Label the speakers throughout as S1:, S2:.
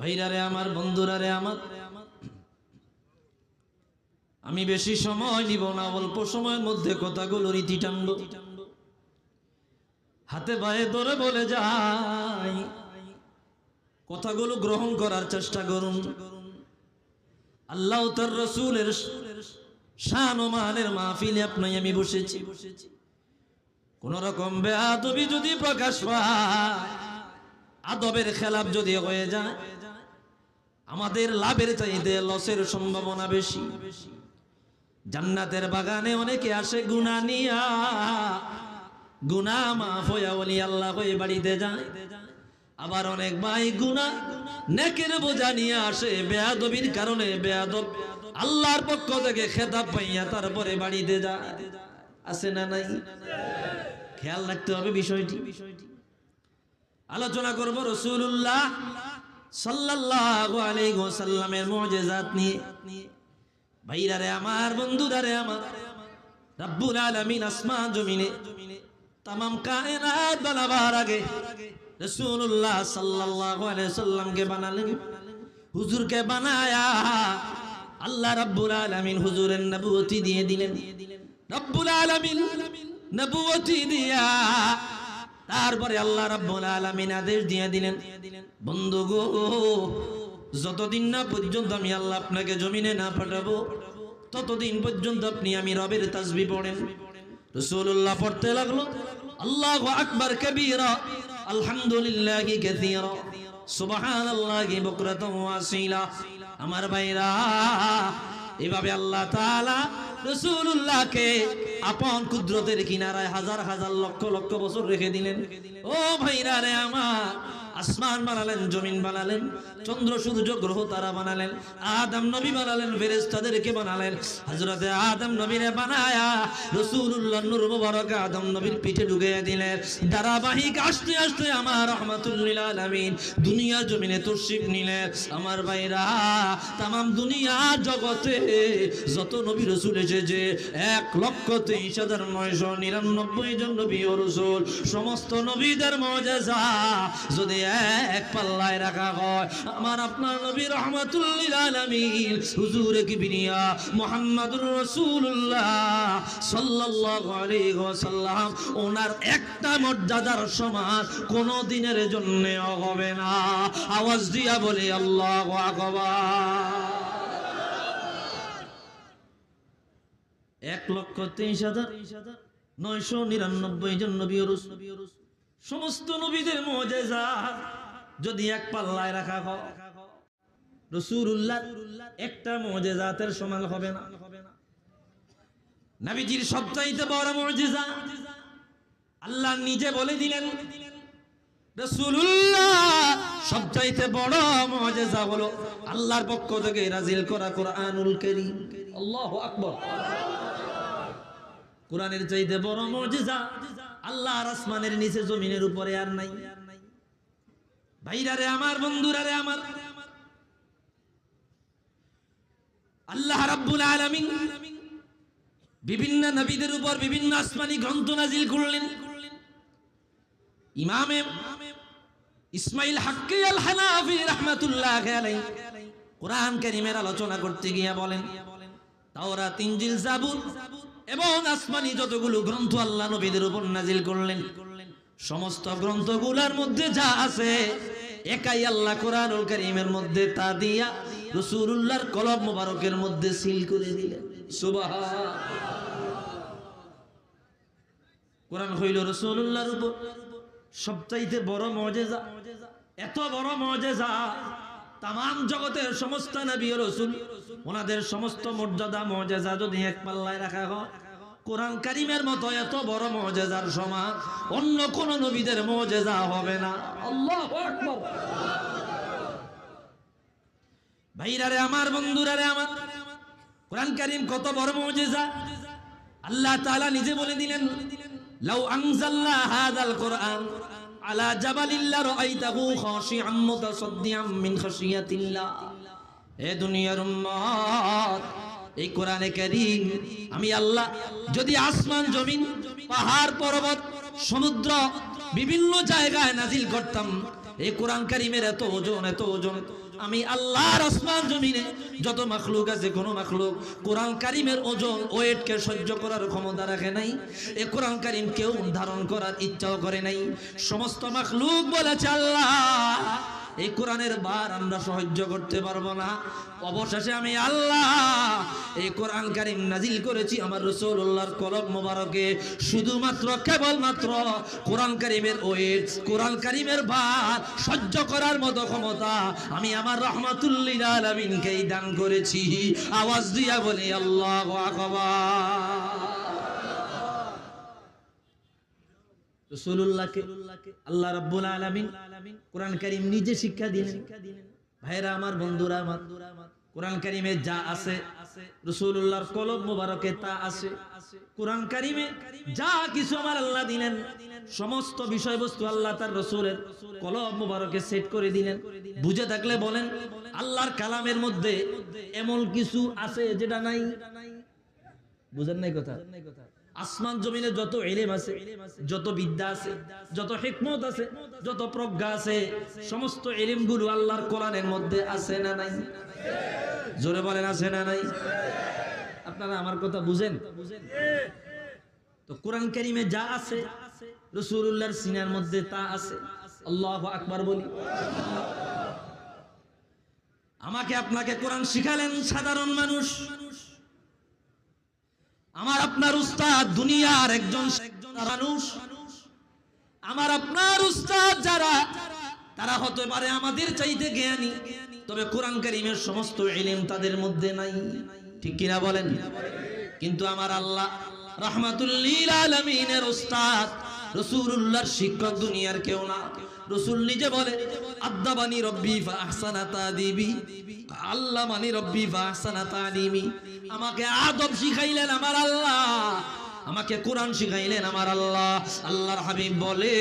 S1: ভাইরারে আমার, বন্ধুরারে আমার। আমি বেশি সময় নিব না, অল্প সময়ের মধ্যে কথাগুলো রীতি টানব। হাতে পায়ে ধরে বলে যাই, কথাগুলো গ্রহণ করার চেষ্টা করুন। আল্লাহ তার রসুলের শান ও মানের মাহফিলে আপনাই আমি বসেছি। কোন রকম বেআবি যদি প্রকাশ পায়, আদবের খেলাপ যদি হয়ে যায় আমাদের লাভের চাইতে লসের সম্ভাবনা বেশি। জান্নাতের বাগানে অনেকে আসে গুণা নিয়া। গুণা মাফ হইয়া বলি আল্লাহ হয়ে বাড়িতে যায়। আবার অনেক ভাই গুনা নেকের বোঝা নিয়ে আসে, বেয়াদবির কারণে বেয়াদব আল্লাহর পক্ষ থেকে খেতাব পাইয়া তারপরে বাড়িতে যায়। আছে না নাই? খেয়াল রাখতে হবে বিষয়টি। বিষয়টি আলোচনা করব রসুল্লাহ সাল্লাল্লাহু আলাইহি ওয়াসাল্লামের মুজিজাত নিয়ে। ভাইরারে আমার বন্ধুরারে আমার, রব্বুল আলামিন আসমান জমিনে, তামাম কায়নাত বানাবার আগে রাসূলুল্লাহ সাল্লাল্লাহু আলাইহি সাল্লামকে বানালেন। হুজুরকে বানায়া আল্লাহ রাব্বুল আলামিন হুজুরের নবুয়তি দিয়ে দিলেন। রব্বুল আলামিন নবুয়তি দিয়া তারপরে আল্লাহ রাব্বুল আলামিন আদেশ দিয়ে দিলেন, বন্ধু গো, যতদিন না পর্যন্ত আমি আল্লাহ আপনাকে জমিনে না পাঠাবো, ততদিন পর্যন্ত আপনি আমি রবের তাসবি পড়েন। রাসূলুল্লাহ পড়তে লাগল, আল্লাহু আকবার কবীরা, আলহামদুলিল্লাহি কাসীরা, সুবহানাল্লাহি বুকরাতাও ওয়াসিলা আমার ভাইরা, এভাবে আল্লাহ তাআলা রসুল্লাহকে আপন কুদরতের কিনারায় হাজার হাজার লক্ষ লক্ষ বছর রেখে দিলেন। ও ভাইরা রে আমার আসমান বানালেন, জমিন বানালেন, চন্দ্র, সূর্য, গ্রহ তারা বানালেন, আদম নবী বানালেন, ফেরেশতাদেরকে বানালেন। হযরতে আদম নবীরে বানায়া রাসূলুল্লাহ নূর মুবারক আদম নবীর পিঠে ঢুকিয়ে দিলেন। ধারাবাহিক আসতে আসতে আমার রহমাতুল্লিল আলামিন দুনিয়ার জমিনে তশরিফ নিলেন। আমার ভাইরা, তামাম দুনিয়া জগতে যত নবী রসুল এসেছে, এক লক্ষ তেইশ হাজার নয়শো নিরানব্বই জন নবী ও রসুল, সমস্ত নবীদের মজেজা যদি এক পাল্লায় রাখা হয়। আমার আপনার নবী হুজুর মুহাম্মাদুর রাসূলুল্লাহ সাল্লাল্লাহু আলাইহি ওনার একটা মর্যাদার দিনের জন্য হবে না। আওয়াজ দিয়া বলে, আল্লাহু এক লক্ষ তেইশ হাজার নয়শো নিরানব্বই জন নবী ও রাসূল। সমস্ত নবীদের মজেজা যদি এক পাল্লায় রাখা হয়। রসুল্লাহ একটা মজেজাতের সমান হবে না। নবীজির সবচাইতে বড় মজেজা আল্লাহ নিজে বলে দিলেন সবচাইতে বড় মজেজা হলো আল্লাহর পক্ষ থেকে রাজিল করা কোরআনুল কারীম। আল্লাহু আকবার। কোরআনের চাইতে বড় মজেজা। আল্লাহ আসমানের নিচে জমিনের উপরে আর নাই। ভাইরারে আমার, বন্ধুরারে আমার। আল্লাহ রাব্বুল আলামিন বিভিন্ন নবীদের উপর বিভিন্ন আসমানি গ্রন্থ নাজিল করলেন। ইমামে ইসমাইল হাক্কি আল হানাফি রাহমাতুল্লাহ আলাইহি কোরআন কারীমের আলোচনা করতে গিয়ে বলেন, তাওরাত, ইনজিল, জাবুর। এবং আসমানি যতগুলো গ্রন্থ আল্লাহ নবীদের উপর নাজিল করলেন, সমস্ত গ্রন্থগুলোর মধ্যে যা আছে, একাই আল্লাহ কোরআনুল কারীমের মধ্যে তা দিয়া রাসূলুল্লাহর কলম মোবারকের মধ্যে সিল করে দিলেন। সুবহান কোরআন হইল রাসূলুল্লাহর উপর সবচাইতে বড় মুজিজা এত বড় মুজিজা তাম জগতের সমস্ত নবী রাসূল, ওনাদের সমস্ত মর্যাদা মুজিজা যদি এক পাল্লায় রাখা হয় কোরআন কারিমের মতো এত বড় মুজিজার সমান অন্য কোন নবীদের মুজিজা হবে না। ভাইরারে আমার, বন্ধুরারে আমার, কোরআন কারিম কত বড় মুজিজা। আল্লাহ তাআলা নিজে বলে দিলেন, লাউ আনজালনা হাযাল কোরআন, আলা জাবালিল্লা রাআইতাহু খাশিআম মুতাসাদ্দিআম মিন খাশিয়াতিল্লাহ। এ দুনিয়ার উম্মত এই কোরআনে কারীম, আমি আল্লাহ, যদি আসমান, জমিন, পাহাড়, পর্বত, সমুদ্র, বিভিন্ন জায়গায় নাজিল করতাম, এই কোরআন কারিমের এত ওজন এত ওজন, আমি আল্লাহর আসমান, জমিনে যত মাখলুক আছে, কোন মাখলুক, কোরআন কারিমের ওজন, ওয়েটকে সহ্য করার ক্ষমতা রাখে নাই এ কোরআন কারিম কেউ ধারণ করার ইচ্ছাও করে নাই, সমস্ত মাখলুক বলেছে আল্লাহ। এই কোরআনের বার আমরা সহ্য করতে পারব না। অবশেষে আমি আল্লাহ এই কোরআন কারিম নাজিল করেছি আমার রসুল্লাহর কলম মোবারকে। শুধুমাত্র, কেবলমাত্র কোরআন কারিমের ওয়েট কোরআন কারিমের বার সহ্য করার মতো ক্ষমতা আমি আমার রহমাতুল্লিল আলমিনকেই দান করেছি। আওয়াজ দিয়া বলি, আল্লাহ আকবার। আল্লাহ কোরআন কারীম নিজে শিক্ষা দিলেন। ভাইরা আমার, বন্ধুরা কোরআন যা আছে রসুল্লাহর তা আছে। কোরআন যা কিছু আমার আল্লাহ দিলেন, সমস্ত বিষয়বস্তু আল্লাহ তার রসুলের কলম মোবারকে সেট করে দিলেন। বুঝে থাকলে বলেন, আল্লাহর কালামের মধ্যে এমন কিছু আছে যেটা নাই? বুঝেন নাই কথা? আসমান জমিনে যত এলেম আছে, যত বিদ্যা আছে, যত হিকমত আছে, যত প্রজ্ঞা আছে, সমস্ত এলিমগুলো আল্লাহর কোরআনের মধ্যে আছে না নাই? জোরে বলেন, আছে না নাই? আপনারা আমার কথা বুঝেন? তো কোরআন কারিমে যা আছে রসুল্লাহর সিনার মধ্যে তা আছে। আল্লাহ আকবার বলি। আমাকে আপনাকে কোরআন শিখালেন সাধারণ মানুষ। আমার আপনার উস্তাদ দুনিয়ার একজন মানুষ। আমার আপনার উস্তাদ যারা, তারা হতে পারে আমাদের চাইতে জ্ঞানী, তবে কোরআন কারিমের সমস্ত ইলিম তাদের মধ্যে নাই। ঠিক কিনা বলেন? কিন্তু আমার আল্লাহ রহমাতুল্লিল আলমিনের উস্তাদ রসুল্লাহর শিক্ষক দুনিয়ার কেউ না। রসুল নিজে বলে আদাবানি রব্বি ফা আহসানা তাদিবি আল্লাহ মানি রব্বি ফা আহসানা আমাকে আদব শিখাইলেন আমার আল্লাহ। আমাকে কোরআন শিখাইলেন আমার আল্লাহ। আল্লাহর হাবিব বলে,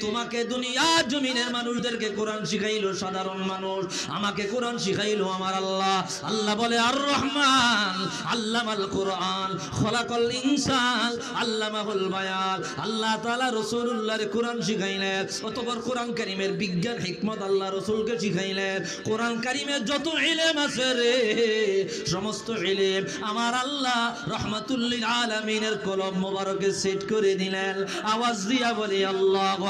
S1: তোমাকে দুনিয়া জমিনের মানুষদেরকে কোরআন শিখাইলো সাধারণ মানুষ। আমাকে কোরআন শিখাইলো আমার আল্লাহ। আল্লাহ বলে আর রহমান আল্লামাল কোরআন, খলাকল ইনসান, আল্লামাহুল বায়ান। আল্লাহ তাআলা রাসূলুল্লাহর কোরআন শিখাইলেন, অতঃপর কোরআন কারীমের বিজ্ঞান, হিকমত আল্লাহ রাসূলকে শিখাইলেন। কোরআন কারীমের যত ইলম আছে রে, সমস্ত ইলম আমার আল্লাহ রহমাতুল্লিল আলামিনের কলম মোবারকে সেট করে দিলেন। আওয়াজ দিয়া বলি, আল্লাহু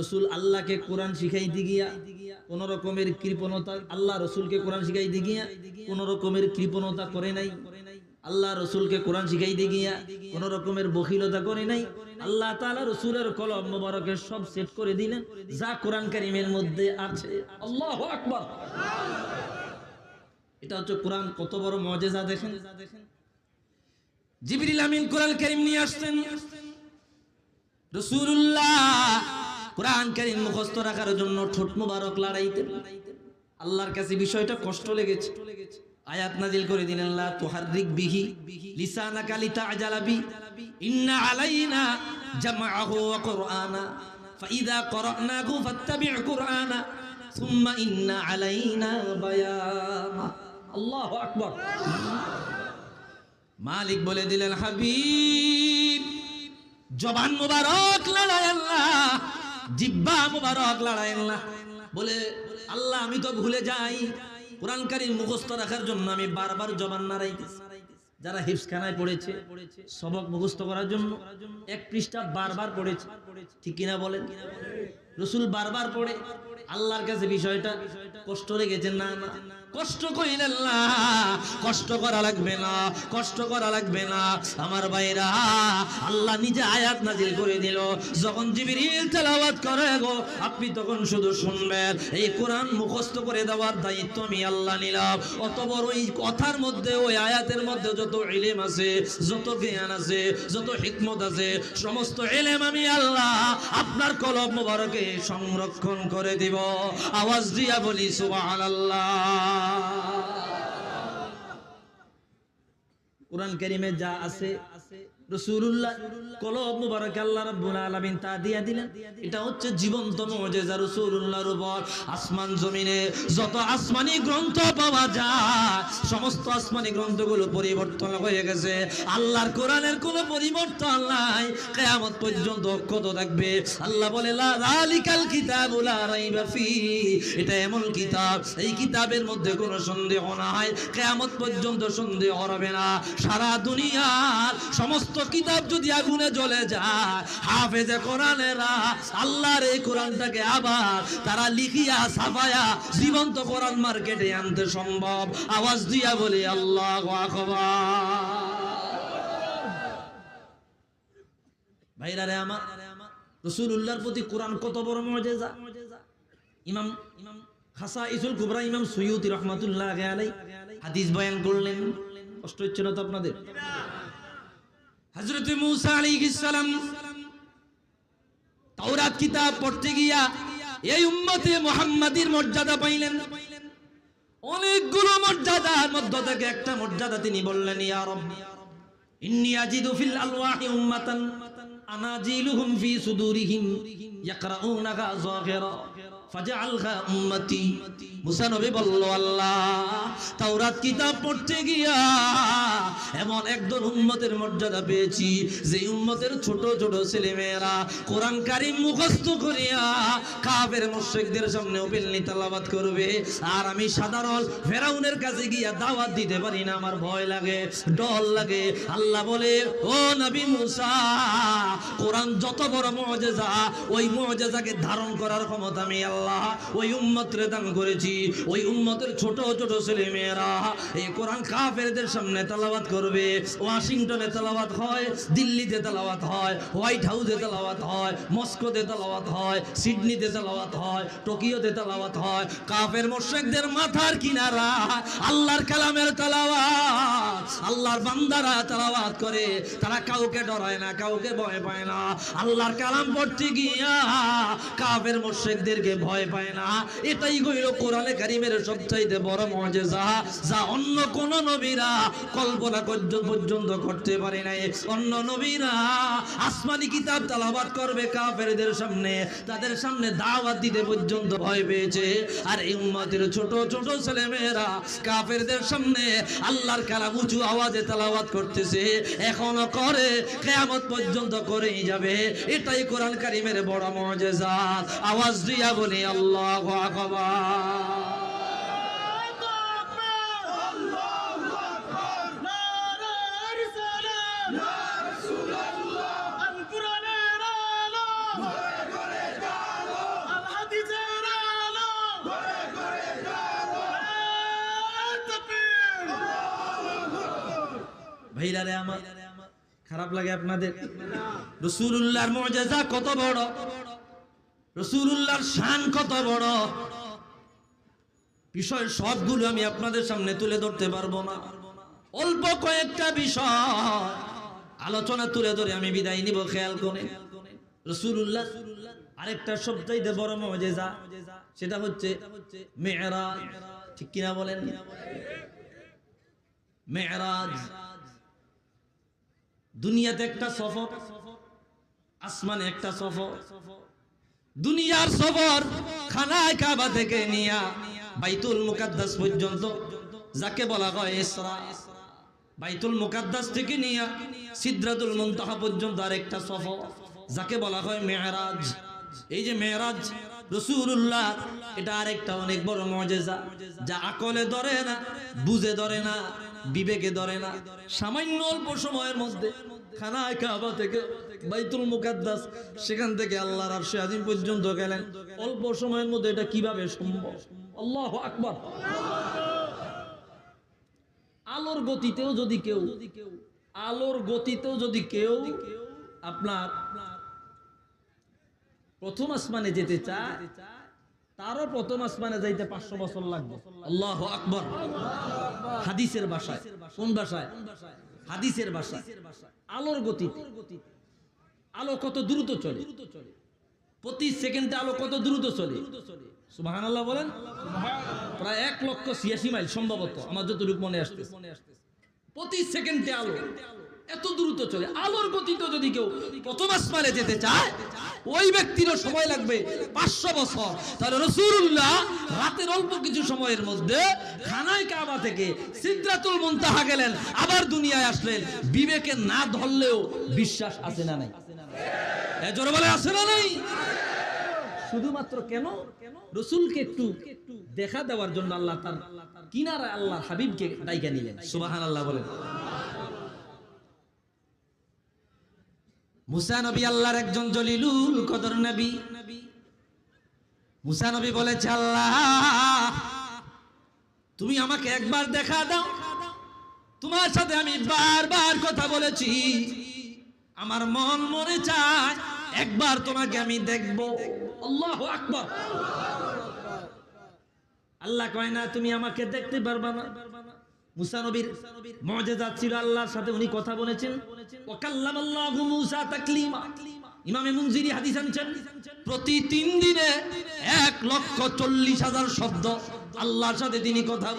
S1: রসুল আল্লাহকে কোরআন শিখাইতে গিয়া, কোন রকমের কৃপণতা, আল্লাহ রসুলকে কোরআন শিখাইতে গিয়া, কোন রকমের কৃপণতা করে নাই। আল্লাহ রসুলকে কোরআন শিখাইতে গিয়া, কোন রকমের বখিলতা করে নাই। আল্লাহ তাআলা রসুলের কলম মোবারকের সব সেট করে দিলেন। যা কোরআন কারিমের মধ্যে আছে। আল্লাহু আকবার। এটা হচ্ছে কোরআন, কত বড় মজেজা দেখেন। জিবরিল আমিন কোরআন কারিম নিয়ে আসতেন রসুল্লাহ কোরআন কারিম মুখস্থ রাখার জন্য ঠোঁট মুবারক লড়াইতেন। আল্লাহর কাছে বিষয়টা কষ্ট লেগেছে। আয়াত নাজিল করে দিলেন, লা তুহাররিক বিহি লিসানাকা লিতাআজালা বি। ইন্না আলাইনা জামআহু ওয়া কুরআনা। ফাইদা ক্বরানাহু ফাত্তাবি' কুরআনা। সুম্মা ইন্না আলাইনা বায়ানা আল্লাহু আকবার। মালিক বলে দিলেন, হাবিব, জবান মুবারক, লড়াই আল্লাহ জিব্বা মুবারক, লড়াই আল্লাহ। বলে, আল্লাহ, আমি তো ভুলে যাই। কোরআন কারিম মুখস্থ রাখার জন্য আমি বারবার জবান নাড়াইতেছি। যারা হিফসখানায় পড়েছে, সবক মুখস্থ করার জন্য এক পৃষ্ঠা বারবার পড়েছে। ঠিক কিনা বলেন? রসুল বারবার পড়ে, আল্লাহর কাছে বিষয়টা কষ্ট লেগেছে না না? কষ্ট কইলেন না, কষ্ট করা লাগবে না, কষ্ট করা লাগবে না। আমার ভাইরা, আল্লাহ নিজে আয়াত নাজিল করে দিল। যখন জিবরিল তেলাওয়াত করে গো, আপনি তখন শুধু শুনবেন, এই কোরআন মুখস্থ করে দেওয়ার দায়িত্ব আমি আল্লাহ নিলাম। অত বড় এই কথার মধ্যে, ওই আয়াতের মধ্যে যত ইলেম আছে, যত জ্ঞান আছে, যত হিকমত আছে, সমস্ত এলেম আমি আল্লাহ আপনার কলম মোবারকে সংরক্ষণ করে দিব। আওয়াজ দিয়া বলি, সুবহানাল্লাহ। কোরআন কারিমে যা আছে পরিবর্তন হয়ে গেছে। আল্লাহর কোরআনের কোনো পরিবর্তন নাই। কিয়ামত পর্যন্ত অক্ষত থাকবে। আল্লাহ বলে, লা এটা এমন কিতাব, এই কিতাবের মধ্যে কোনো সন্দেহ নাই। কিয়ামত পর্যন্ত সন্দেহ হবে না। সারা দুনিয়ার সমস্ত কিতাব যদি আগুনে জ্বলে যায়, হাফেজে কোরআনেরা আল্লাহর এই কোরআনটাকে আবার তারা লিখিয়া, ছাপায়া জীবন্ত কোরআন মার্কেটে আনতে সম্ভব। আওয়াজ দিয়া বলি, আল্লাহ প্রতি কোরআন কত বড় মজেজা ইমাম ইমাম খাসা ইসুল কুবরা, ইমাম সৈয়দ হাদিস বয়ান করলেন। কষ্ট হচ্ছে না তো আপনাদের? হজরত মুসা আলাইহিস সালাম তাওরাত কিতাব পড়তে গিয়া এই উম্মতে মুহাম্মাদির মর্যাদা পাইলেন। অনেকগুলো মর্যাদার মধ্য থেকে একটা মর্যাদা তিনি বললেন, ইয়া রব, ইন্নী আজিদু ফিল আলওয়াহি কিতাব গিয়া মর্যাদা পেয়েছি কোরআন সামনে তেলাওয়াত করবে। আর আমি সাধারণ ফেরাউনের কাছে গিয়া দাওয়াত দিতে পারি না, আমার ভয় লাগে, ডর লাগে। আল্লাহ বলে, ও নবী মুসা কোরআন যত বড় মুআজিজা ওই মুআজিজাকে ধারণ করার ক্ষমতা আমি আল্লাহ, ওই উম্মতরে দান করেছি। ওই উম্মতের ছোট ছোট ছেলে মেয়েরা এই কোরআন কাফেরদের সামনে তেলাওয়াত করবে। ওয়াশিংটনে তেলাওয়াত হয়, দিল্লিতে তেলাওয়াত হয়, হোয়াইট হাউসে তেলাওয়াত হয়, মস্কোতে তেলাওয়াত হয়, সিডনিতে তেলাওয়াত হয়, টোকিওতে তেলাওয়াত হয়। কাফের মুশরিকদের মাথার কিনারা আল্লাহর কালামের তেলাওয়াত, আল্লাহর বান্দারা তেলাওয়াত করে। তারা কাউকে ডরায় না, কাউকে ভয় পায় না। আল্লাহর কালাম পড়তে গিয়া কাফের মুশরিকদেরকে ভয় পায় না। এটাই হইল কোরআনে কারিমের সবচাইতে বড় মুজিজা। যা অন্য কোন নবীরা কল্পনা পর্যন্ত করতে পারে নাই। অন্য নবীরা আসমানি কিতাব তালাবাত করবে কাফেরদের সামনে। তাদের সামনে দাওয়াত দিতে পর্যন্ত ভয় পেয়েছে। আর এই উম্মতের ছোট ছোট ছেলে মেয়েরা কাফেরদের সামনে আল্লাহর কালাম উঁচু আওয়াজে তালাবাত করতেছে। এখনও করে, কেয়ামত পর্যন্ত করেই যাবে। এটাই কোরআন কারিমের বড় মজেজা। আওয়াজ দিয়া বলি আল্লাহ আকবার। ভাইরা রে আমার খারাপ লাগে আপনাদের? রসুল্লাহর মর্যাদা কত বড়? রসুল্লাহর শান কত বড়? বিষয় সবগুলো আমি আপনাদের সামনে তুলে ধরতে পারব না। অল্প কয়েকটা বিষয় আলোচনা তুলে ধরে আমি বিদায় নিব, খেয়াল করে। রসুল্লাহ আরেকটা সবচাইতে বড় মজেজা, সেটা হচ্ছে মেয়েরাজ। ঠিক কিনা বলেন? মেয়েরাজ দুনিয়াতে একটা সফর, আসমানে একটা সফর। দুনিয়ার সফর খানায় কাবা থেকে নিয়া বাইতুল মুকাদ্দাস পর্যন্ত, যাকে বলা হয় ইসরা বাইতুল মুকাদ্দাস থেকে নিয়া সিদ্রাতুল মুনতাহা পর্যন্ত আরেকটা সফর, যাকে বলা হয় মেহরাজ এই যে মেহরাজ রসুল্লাহ এটা আরেকটা অনেক বড় মজেজা, যা আকলে ধরে না, বুঝে ধরে না, বিবেকে ধরে না। সামান্য অল্প সময়ের মধ্যে এটা কীভাবে সম্ভব? গতিতেও যদি কেউ, আলোর গতিতেও যদি কেউ আপনার প্রথম আসমানে যেতে চায়, তারও প্রথম আসমানে যাইতে পাঁচশো বছর লাগবে। আল্লাহ আকবর। হাদিসের ভাষায়, কোন ভাষায়? হাদিসের ভাষায়। আলোর গতিতে। আলো কত দ্রুত চলে। প্রতি সেকেন্ডে আলো কত দ্রুত চলে। সুবাহান আল্লাহ বলেন, প্রায় এক লক্ষ ছিয়াশি মাইল সম্ভবত, আমার যতটুকু মনে আসতেছে। প্রতি সেকেন্ডে আলো। এত দ্রুত চলে। আলোর গতিতে যদি কেউ প্রথম আসমানে যেতে চায়, ওই ব্যক্তিরও সময় লাগবে পাঁচশো বছর। তাহলে রসুল্লাহ রাতের অল্প কিছু সময়ের মধ্যে খানায় কাবা থেকে সিদ্ধাতুল মুনতাহা গেলেন, আবার দুনিয়ায় আসলেন। বিবেকে না ধরলেও বিশ্বাস আছে না নাই? জোরে বলে আছে না নাই? শুধুমাত্র কেন? রসুলকে একটু দেখা দেওয়ার জন্য আল্লাহ তার কিনারা আল্লাহ হাবিবকে ডাইকা নিলেন। সুবাহান আল্লাহ বলেন। মুসা নবী আল্লাহর একজন জলিলুল কদর নবী। মুসা নবী বলেছে, আল্লাহ, তুমি আমাকে একবার দেখা দাও। তোমার সাথে আমি বারবার কথা বলেছি। আমার মন মনে চায় একবার তোমাকে আমি দেখব। আল্লাহ আকবার। আল্লাহ কয়, না, তুমি আমাকে দেখতে পারবা না। মুসা নবীর মজেজা ছিল আল্লাহর সাথে উনি কথা বলেছেন। কথা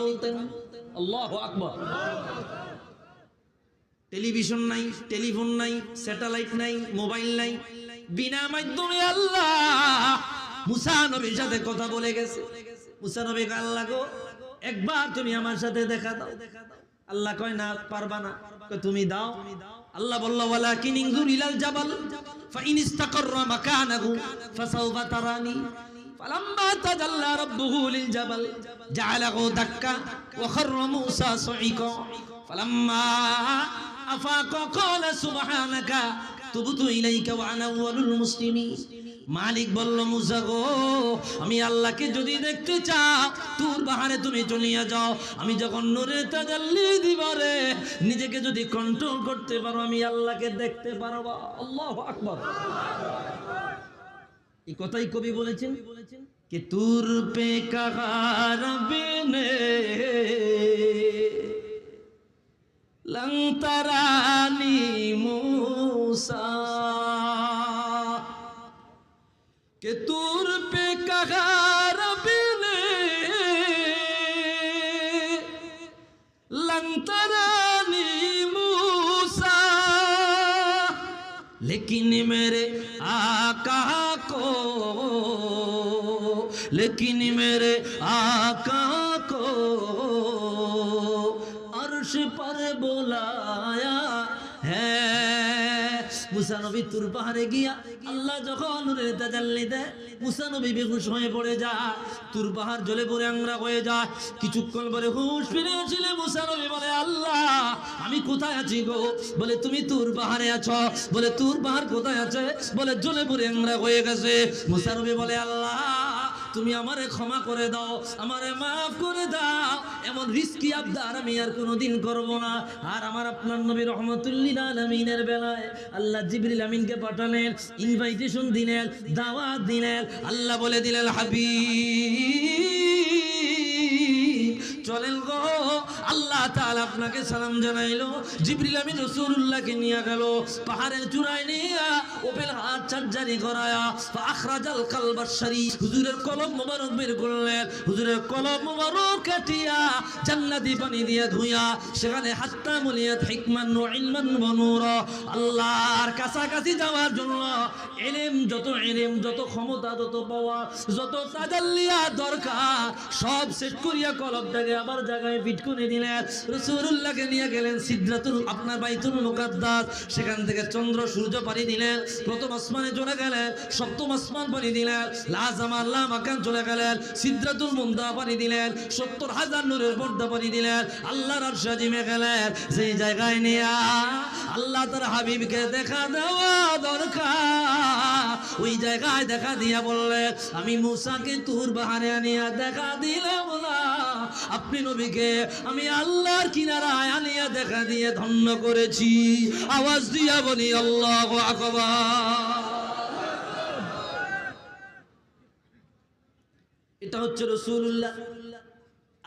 S1: টেলিভিশন নাই, টেলিফোন নাই, স্যাটেলাইট নাই, মোবাইল নাই। বিনা মাধ্যমে আল্লাহ মুসা নবীর সাথে কথা বলে গেছে। আল্লাহ একবার তুমি আমার সাথে দেখা দাও। আল্লাহ কয়, না, পারবা না। তুমি দাও। আল্লাহ বলল ওয়ালাকিন ইনজুর ইলাল জাবাল ফাইন ইস্তাকাররা মাকানাহু ফাসাউফা তারানি فلما تجلى ربه للجبل جعله دكا وخر موسى صعقا فلما أفاق قال سبحانك আখতুবুতু ইলাইকা ওয়া আনা আউয়ালুল মুসলিমিন। মালিক বলল, মুসা গো, আমি আল্লাহকে যদি দেখতে চাও তোর বাহারে তুমি চলিয়া যাও। আমি যখন নূরে তাজাল্লি দিবারে, নিজেকে যদি কন্ট্রোল করতে পারো, আমি আল্লাহকে দেখতে পারব আল্লাহু আকবার। এই কথাই কবি বলেছেন কি, তুর পে কাহার বিনে লংতারানি মু موسیٰ کہ تور پہ کہا رب نے لنترانی موسیٰ لیکن میرے آقا کو لیکن میرے آقا کو عرش پر بلایا মুসা নবী তুর পাহাড়ে গিয়া আল্লাহ যখন মুসা নবী বেহুশ হয়ে পড়ে যায়, তুর পাহাড় জলে পড়ে আংরা হয়ে যায়। কিছুক্ষণ পরে হুশ ফিরে আসলে মুসা নবী বলে, আল্লাহ, আমি কোথায় আছি গো? বলে, তুমি তুর পাহাড়ে আছো। বলে, তুর পাহাড় কোথায় আছে? বলে জলে পড়ে আংরা হয়ে গেছে। মুসা নবী বলে, আল্লাহ তুমি আমারে ক্ষমা করে দাও, আমারে মাফ করে দাও। এমন রিস্কি আবদার আমি আর কোনোদিন করব না। আর আমার আপনার নবী রহমতুল্লিল আলমিনের বেলায় আল্লাহ জিবরিল আমিনকে পাঠালেন ইনভাইটেশন দিলেন, দাওয়াত দিলেন। আল্লাহ বলে দিলেন হাবি চলেন গো। আল্লাহ তাআলা আপনাকে সালাম জানাইলো। জিবরিল আমিন রাসূলুল্লাহকে নিয়ে গেল, পাহাড়ের চূড়ায় নিয়ে ওপেন হাত চারজারি করায়া আখরাজাল কালবার শরীফ হুজুরের কলম মোবারক বের করলেন। হুজুরের কলম মোবারক কাটিয়া জান্নাতি পানি দিয়ে ধুইয়া, সেখানে হাত্তা মুলিয়াত হিকমান ও ইলমান ওয়া নূরা। আল্লাহর কাছাকাছি যাওয়ার জন্য ইলম যত ইলম, যত ক্ষমতা, যত পাওয়া, যত তাজাল্লিয়া দরকার, সব সেট করিয়া কলমটাকে আবার জায়গায় ফিট করে রাসূলুল্লাহকে নিয়ে গেলেন সিদরাতুল আপনার বাইতুল মুকাদ্দাস। সেখান থেকে চন্দ্র, সূর্য পানি দিলেন। প্রথম আসমানে চলে গেলেন, সপ্তম আসমান পানি দিলেন। লাজামা আল্লাহ মাকান চলে গেলেন। সিদরাতুল মুনদা পানি দিলেন। সত্তর হাজার নূরের পর্দা পানি দিলেন। আল্লাহর গেলেন। সেই জায়গায় আল্লাহ তার হাবিবকে দেখা দেওয়া দরকার। ওই জায়গায় দেখা দিয়া বললেন, আমি মুসাকে তুর বাহারে আনিয়া দেখা দিলাম না। আপনি নবীকে, আমি আল্লাহর কিনারায় আনিয়া দেখা দিয়ে ধন্য করেছি। আওয়াজ দিয়া বলি, আল্লাহ আকবার। এটা হচ্ছে রসুল্লাহ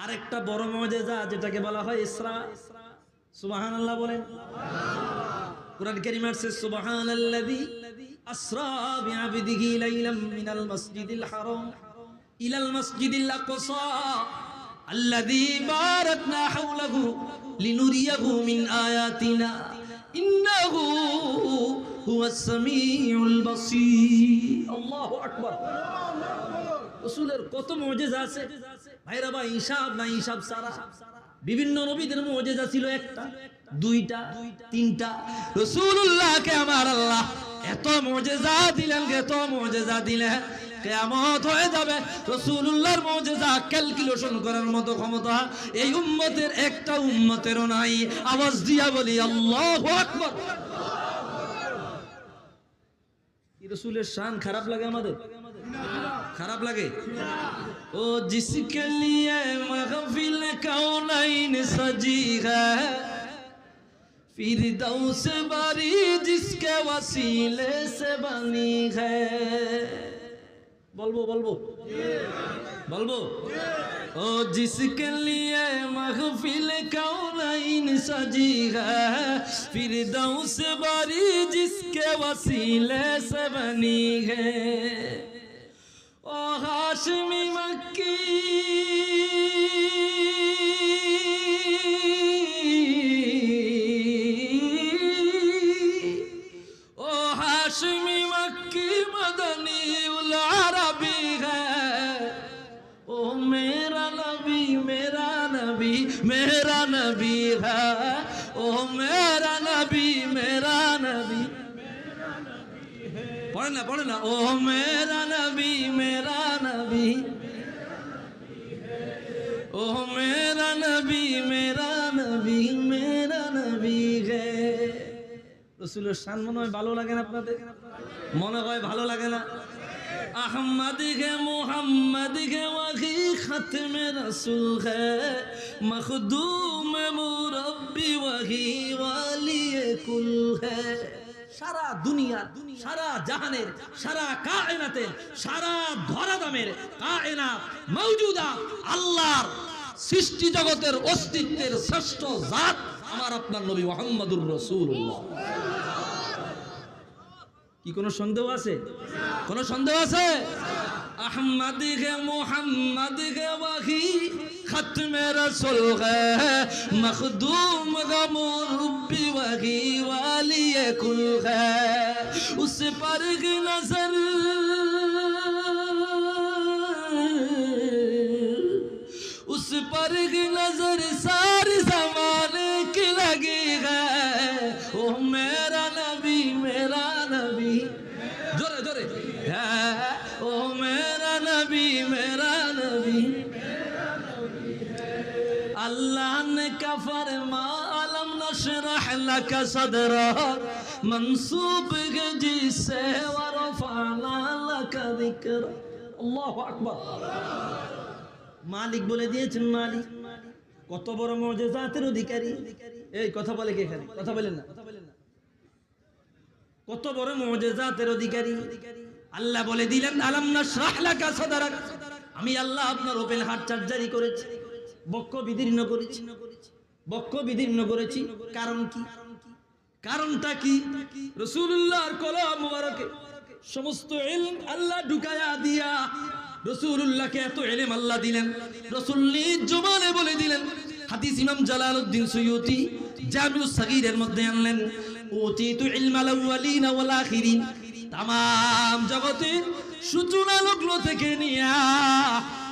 S1: আরেকটা বড় মজেজা, যেটাকে বলা হয় ইসরা। সুবাহান আল্লাহ বলেন। কোরআন কারীম আছে, সুবহানাল্লাযী আসরা বিআবদিহি লাইলাম মিনাল মাসজিদিল হারাম। ইলাল মাসজিদিল আকসা। الذي باركنا حوله لنريه من آياتنا ইন্নাহু হুয়াস সামিউল বাসীর আল্লাহু আকবার রসুলের কত মজেজা আছে ভাইরা ভাই হিসাব না হিসাব সারা বিভিন্ন নবীদের মজেজা ছিল একটা দুইটা তিনটা রসুল্লাহকে আমার আল্লাহ এত মজেজা দিলেন এত মজেজা দিলেন কেয়ামত হয়ে যাবে রসুল্লাহর মজেজা ক্যালকুলেশন করার মতো ক্ষমতা এই উম্মতের একটা উম্মতেরও নাই আওয়াজ দিয়া বলি আল্লাহ আকবর রসুলের শান খারাপ লাগে আমাদের খারাপ লাগে ও জিসকে লিয়ে महफिल कौनैन सजी है फिरदौस बारी जिसके वसीले से बनी है বলব বলব? বলব? ও জিসকে লিয়ে মাহফিল কাউনাইন সাজি হ্যাঁ ফির দৌস বারি জিসকে ওসিলে সে বনি হ্যাঁ ও হাশমি মক্কি। পড়ে না, ও মেরা নবী মেরা নবী। ও মেরা নবী মেরা নবী মেরা নবী গে রসুলের সান মনে হয় ভালো লাগে না আপনাদের? মনে হয় ভালো লাগে না? احمد ہے محمد ہے وہی ختم رسول ہے مخدوم مربی وہی والی کل ہے সারা দুনিয়ার সারা জাহানের, সারা কায়নাতের, সারা ধরাদামের কায়নাত মৌজুদা আল্লাহর সৃষ্টি জগতের অস্তিত্বের শ্রেষ্ঠ জাত আমার আপনার নবী মোহাম্মদুর রসুল্লাহ কি কোনো সন্দেহ আছে? কোনো সন্দেহ আছে? আহমদ গে মোহাম্মদ গে ওয়াহি खत्म रसूल है। मखदूम गा मुरब्बी वही वाली कुल है। उस पर नज़र। उस पर नज़र کفر ما علم نشرح لك صدرا منصوب جس ورفعنا لك ذكرا الله اكبر মালিক বলে দিয়েছেন, মালিক, কত বড় মর্যাদাতের অধিকারী। এই কথা বলে কে এখানে? কথা বলেন না। কত বড় মর্যাদাতের অধিকারী। আল্লাহ বলে দিলেন, আলম না শাহলাকা সাদারাক। আমি আল্লাহ আপনার ওপেন হার্ট চার্জারি করেছি, বক্ষ বিদীর্ণ করেছি। বক্ষ বিদীর্ণ করেছি। কারণ কি? কারণটা কি? রসুল্লাহর কলম মুবারকে, সমস্ত আল্লাহ ঢুকায়া দিয়া রসুল্লাহকে এত এলেম আল্লাহ দিলেন। রসুল নিজ জবানে বলে দিলেন, হাদিস ইমাম জালালউদ্দিন সুয়ুতি জামিউস সাগীরের মধ্যে আনলেন, উতিতু ইলমাল আউয়ালিন ওয়াল আখিরিন তাম জগতের সূচনা লগ্ন থেকে নিয়া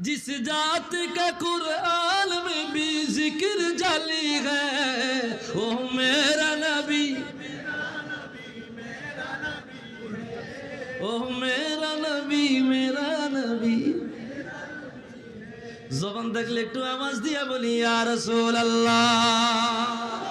S1: जिस जात का कुरान में भी जिक्र जाली है ओ मेरा नबी ओ मेरा नबी मेरा नबी জবান থাকলে একটু আওয়াজ দিয়া বলি আর রসুল আল্লাহ